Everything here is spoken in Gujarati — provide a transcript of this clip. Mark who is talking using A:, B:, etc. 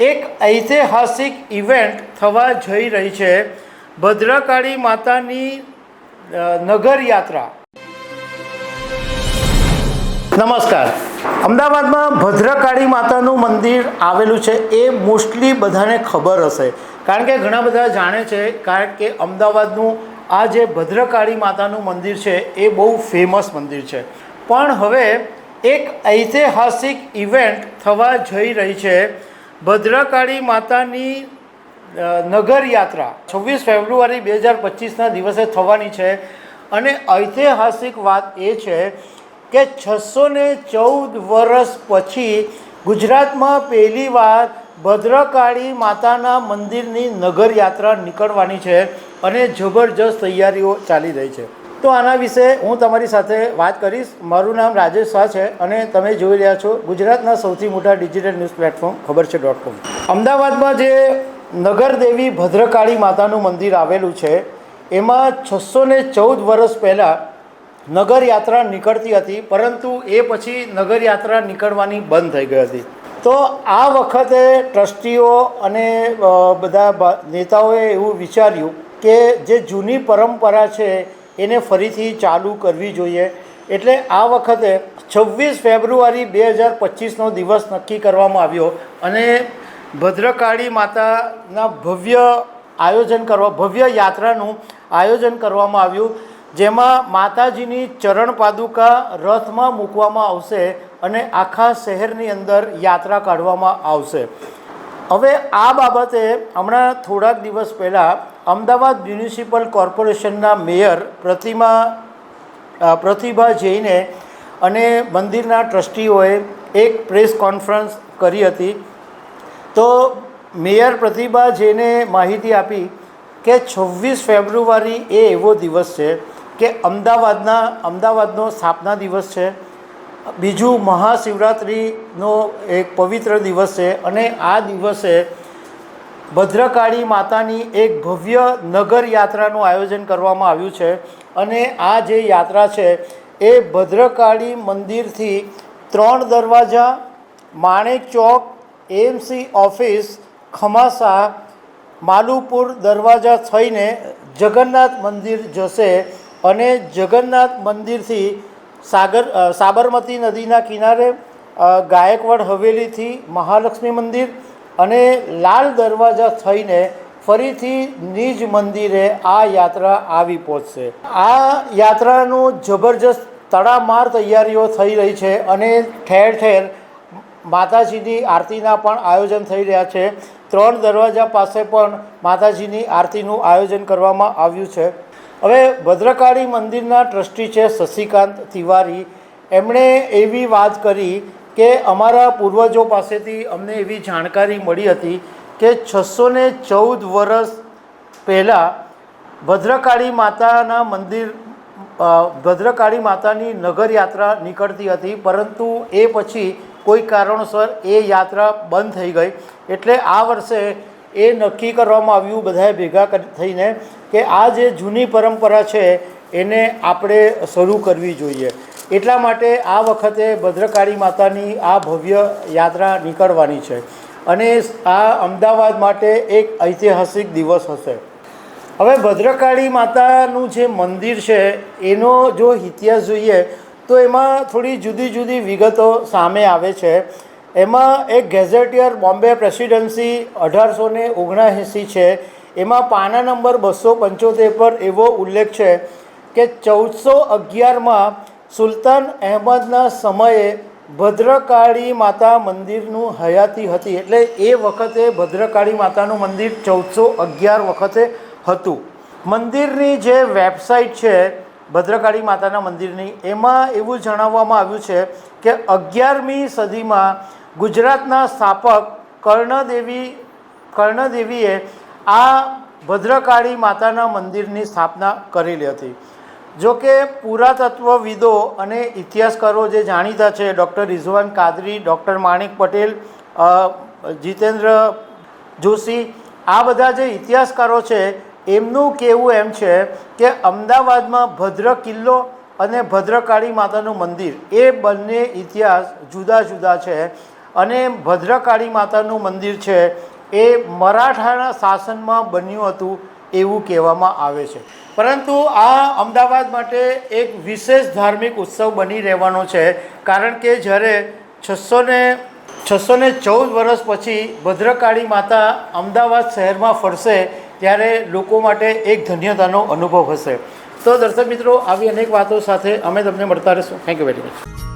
A: એક ઐતિહાસિક ઇવેન્ટ થવા જઈ રહી છે, ભદ્રકાળી માતાની નગર યાત્રા. નમસ્કાર. અમદાવાદમાં ભદ્રકાળી માતાનું મંદિર આવેલું છે, એ મોસ્ટલી બધાને ખબર હશે. કારણ કે ઘણા બધા જાણે છે, કારણ કે અમદાવાદનું આ જે ભદ્રકાળી માતાનું મંદિર છે, એ બહુ ફેમસ મંદિર છે. પણ હવે એક ઐતિહાસિક ઇવેન્ટ થવા જઈ રહી છે ભદ્રકાળી માતાની નગર યાત્રા છવ્વીસ ફેબ્રુઆરી બે હજાર પચીસના દિવસે થવાની છે. અને ઐતિહાસિક વાત એ છે કે છસો ને ચૌદ વર્ષ પછી ગુજરાતમાં પહેલીવાર ભદ્રકાળી માતાના મંદિરની નગર યાત્રા નીકળવાની છે અને જબરજસ્ત તૈયારીઓ ચાલી રહી છે. તો આના વિશે હું તમારી સાથે વાત કરીશ. મારું નામ રાજેશ શાહ છે અને તમે જોઈ રહ્યા છો ગુજરાતના સૌથી મોટા ડિજિટલ ન્યૂઝ પ્લેટફોર્મ, ખબર છે ડોટ કોમ અમદાવાદમાં જે નગરદેવી ભદ્રકાળી માતાનું મંદિર આવેલું છે, એમાં છસો ને ચૌદ વર્ષ પહેલાં નગર યાત્રા નીકળતી હતી, પરંતુ એ પછી નગર યાત્રા નીકળવાની બંધ થઈ ગઈ હતી. તો આ વખતે ટ્રસ્ટીઓ અને બધા નેતાઓએ એવું વિચાર્યું કે જે જૂની પરંપરા છે એને ફરીથી ચાલુ કરવી જોઈએ. એટલે આ વખતે છવ્વીસ ફેબ્રુઆરી બે હજાર પચીસનો દિવસ નક્કી કરવામાં આવ્યો અને ભદ્રકાળી માતાના ભવ્ય આયોજન કરવા, ભવ્ય યાત્રાનું આયોજન કરવામાં આવ્યું, જેમાં માતાજીની ચરણ પાદુકા રથમાં મૂકવામાં આવશે અને આખા શહેરની અંદર યાત્રા કાઢવામાં આવશે. હવે આ બાબતે હમણાં થોડાક દિવસ પહેલાં અમદાવાદ મ્યુનિસિપલ કોર્પોરેશનના મેયર પ્રતિમા પ્રતિભા જૈને અને મંદિરના ટ્રસ્ટીઓએ એક પ્રેસ કોન્ફરન્સ કરી હતી. તો મેયર પ્રતિભા જૈને માહિતી આપી કે છવ્વીસ ફેબ્રુઆરી એ એવો દિવસ છે કે અમદાવાદના, અમદાવાદનો સ્થાપના દિવસ છે. બીજું મહાશિવરાત્રિનો એક પવિત્ર દિવસ છે અને આ દિવસે ભદ્રકાળી માતાની એક ભવ્ય નગર યાત્રાનું આયોજન કરવામાં આવ્યું છે. અને આ જે યાત્રા છે, એ ભદ્રકાળી મંદિરથી ત્રણ દરવાજા, માણેક ચોક એમસી ઓફિસ, ખમાસા, માલુપુર દરવાજા થઈને જગન્નાથ મંદિર જશે અને જગન્નાથ મંદિરથી સાગર સાબરમતી નદીના કિનારે ગાયકવાડ હવેલીથી મહાલક્ષ્મી મંદિર અને લાલ દરવાજા થઈને ફરીથી નિજ મંદિરે આ યાત્રા આવી પહોંચશે. આ યાત્રાનું જબરજસ્ત તડામાર તૈયારીઓ થઈ રહી છે અને ઠેર ઠેર માતાજીની આરતીના પણ આયોજન થઈ રહ્યા છે. ત્રણ દરવાજા પાસે પણ માતાજીની આરતીનું આયોજન કરવામાં આવ્યું છે. હવે ભદ્રકાળી મંદિરના ટ્રસ્ટી છે શશિકાંત તિવારી. એમણે એવી વાત કરી કે અમારા પૂર્વજો પાસેથી અમને એવી જાણકારી મળી હતી કે છસો ને ચૌદ વર્ષ પહેલાં ભદ્રકાળી માતાના મંદિર ભદ્રકાળી માતાની નગર યાત્રા નીકળતી હતી, પરંતુ એ પછી કોઈ કારણોસર એ યાત્રા બંધ થઈ ગઈ. એટલે આ વર્ષે એ નક્કી કરવામાં આવ્યું, બધાએ ભેગા થઈને કે આ જે જૂની પરંપરા છે, એને આપણે શરૂ કરવી જોઈએ. એટલા માટે આ વખતે ભદ્રકાળી માતાની આ ભવ્ય યાત્રા નીકળવાની છે. અને આ અમદાવાદ માટે એક ઐતિહાસિક દિવસ હશે. હવે ભદ્રકાળી માતાનું જે મંદિર છે, એનો જો ઇતિહાસ જોઈએ, તો એમાં થોડી જુદી જુદી વિગતો સામે આવે છે. એમાં એક ગેઝેટિયર બોમ્બે પ્રેસિડેન્સી અઢારસો ને ઓગણએંસી છે. એમાં પાના નંબર બસો પંચોતેર પર એવો ઉલ્લેખ છે કે ચૌદસો અગિયારમાં સુલતાન અહેમદના સમયે ભદ્રકાળી માતા મંદિરનું હયાતી હતી. એટલે એ વખતે ભદ્રકાળી માતાનું મંદિર ચૌદસો અગિયાર વખતે હતું. મંદિરની જે વેબસાઇટ છે ભદ્રકાળી માતાના મંદિરની, એમાં એવું જણાવવામાં આવ્યું છે કે અગિયારમી સદીમાં ગુજરાતના સ્થાપક કર્ણદેવી, કર્ણદેવીએ આ ભદ્રકાળી માતાના મંદિરની સ્થાપના કરેલી હતી. જો કે પુરાતત્વવિદો અને ઇતિહાસકારો જે જાણીતા છે, ડૉક્ટર રિઝવાન કાદરી, ડૉક્ટર માણિક પટેલ જીતેન્દ્ર જોશી, આ બધા જે ઇતિહાસકારો છે, એમનું કહેવું એમ છે કે અમદાવાદમાં ભદ્ર કિલ્લો અને ભદ્રકાળી માતાનું મંદિર, એ બંને ઇતિહાસ જુદા જુદા છે અને ભદ્રકાળી માતાનું મંદિર છે, એ મરાઠાના શાસનમાં બન્યું હતું એવું કહેવામાં આવે છે. પરંતુ આ અમદાવાદ માટે એક વિશેષ ધાર્મિક ઉત્સવ બની રહેવાનો છે, કારણ કે જ્યારે છસો ને છસો ને ચૌદ વર્ષ પછી ભદ્રકાળી માતા અમદાવાદ શહેરમાં ફરશે, ત્યારે લોકો માટે એક ધન્યતાનો અનુભવ હશે. તો દર્શક મિત્રો, આવી અનેક વાતો સાથે અમે તમને મળતા રહીશું. Thank you very much